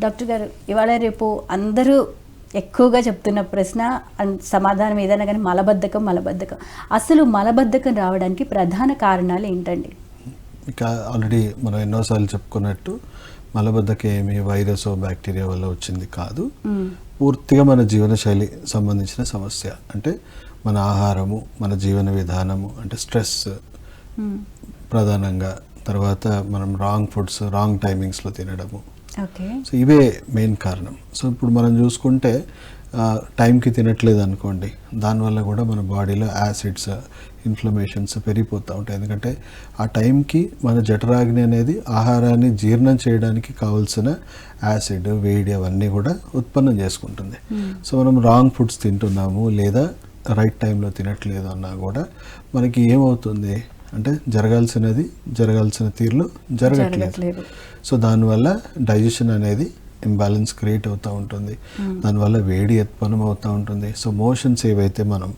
Doctor గారు ఇవాళ రేపు అందరూ ఎక్కువగా చెప్తున్న ప్రశ్న అండ్ సమాధానం ఏదైనా కానీ మలబద్ధకం మలబద్ధకం. అసలు మలబద్ధకం రావడానికి ప్రధాన కారణాలు ఏంటండి? ఇక ఆల్రెడీ మనం ఎన్నోసార్లు చెప్పుకున్నట్టు మలబద్ధకం ఏమి వైరస్ బ్యాక్టీరియా వల్ల వచ్చింది కాదు. పూర్తిగా మన జీవనశైలి సంబంధించిన సమస్య. అంటే మన ఆహారము మన జీవన విధానము అంటే స్ట్రెస్. ప్రధానంగా. తర్వాత మనం రాంగ్ ఫుడ్స్ రాంగ్ టైమింగ్స్లో తినడము. సో ఇవే మెయిన్ కారణం. సో ఇప్పుడు మనం చూసుకుంటే టైంకి తినట్లేదు అనుకోండి దానివల్ల కూడా మన బాడీలో యాసిడ్స్ ఇన్ఫ్లమేషన్స్ పెరిగిపోతూ ఉంటాయి. ఎందుకంటే ఆ టైంకి మన జఠరాగ్ని అనేది ఆహారాన్ని జీర్ణం చేయడానికి కావాల్సిన యాసిడ్ వేడి అవన్నీ కూడా ఉత్పన్నం చేసుకుంటుంది. సో మనం రాంగ్ ఫుడ్స్ తింటున్నాము లేదా రైట్ టైంలో తినట్లేదు అన్నా కూడా మనకి ఏమవుతుంది? అంటే జరగాల్సినది జరగాల్సిన తీరులో జరగట్లేదు. సో దానివల్ల డైజెషన్ అనేది ఇంబ్యాలెన్స్ క్రియేట్ అవుతూ ఉంటుంది. దానివల్ల వేడి ఉత్పన్నం అవుతూ ఉంటుంది. సో మోషన్స్ ఏవైతే మనం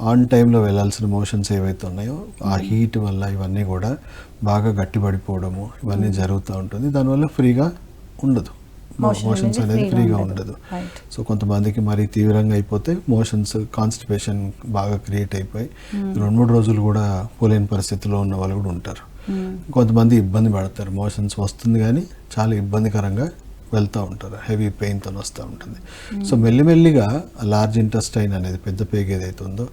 ఆన్ టైంలో వెళ్ళాల్సిన మోషన్స్ ఏవైతే ఉన్నాయో ఆ హీట్ వల్ల ఇవన్నీ కూడా బాగా గట్టిపడిపోవడము ఇవన్నీ జరుగుతూ ఉంటుంది. దానివల్ల ఫ్రీగా ఉండదు. మోషన్స్ అనేది ఫ్రీగా ఉండదు. సో కొంతమందికి మరీ తీవ్రంగా అయిపోతే మోషన్స్ కాన్స్టిపేషన్ బాగా క్రియేట్ అయిపోయి రెండు మూడు రోజులు కూడా పోలేని పరిస్థితిలో ఉన్న వాళ్ళు కూడా ఉంటారు. మ్మ్. కొంతమంది ఇబ్బంది పడతారు. మోషన్స్ వస్తుంది కానీ చాలా ఇబ్బందికరంగా వెళ్తూ ఉంటారు. హెవీ పెయిన్తో వస్తూ ఉంటుంది. సో మెల్లిమెల్లిగా లార్జ్ ఇంటెస్టైన్ అనేది పెద్ద పేగ్ ఏదైతే ఉందో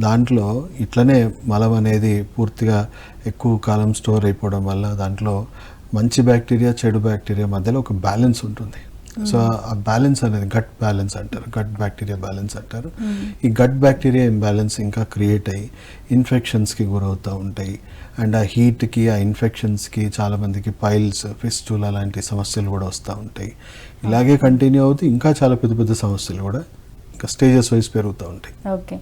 దాంట్లో ఇట్లనే మలం అనేది పూర్తిగా ఎక్కువ కాలం స్టోర్ అయిపోవడం వల్ల దాంట్లో మంచి బ్యాక్టీరియా చెడు బ్యాక్టీరియా మధ్యలో ఒక బ్యాలెన్స్ ఉంటుంది. సో ఆ బ్యాలెన్స్ అనేది గట్ బ్యాలెన్స్ అంటారు. గట్ బ్యాక్టీరియా బ్యాలెన్స్ అంటారు. ఈ గట్ బ్యాక్టీరియా ఇంబ్యాలెన్స్ ఇంకా క్రియేట్ అయ్యి ఇన్ఫెక్షన్స్కి గురవుతూ ఉంటాయి. అండ్ ఆ హీట్కి ఆ ఇన్ఫెక్షన్స్కి చాలామందికి పైల్స్ ఫిస్టుల్ అలాంటి సమస్యలు కూడా వస్తూ ఉంటాయి. ఇలాగే కంటిన్యూ అవుతూ ఇంకా చాలా పెద్ద పెద్ద సమస్యలు కూడా ఇంకా స్టేజెస్ వైజ్ పెరుగుతూ ఉంటాయి. ఓకే.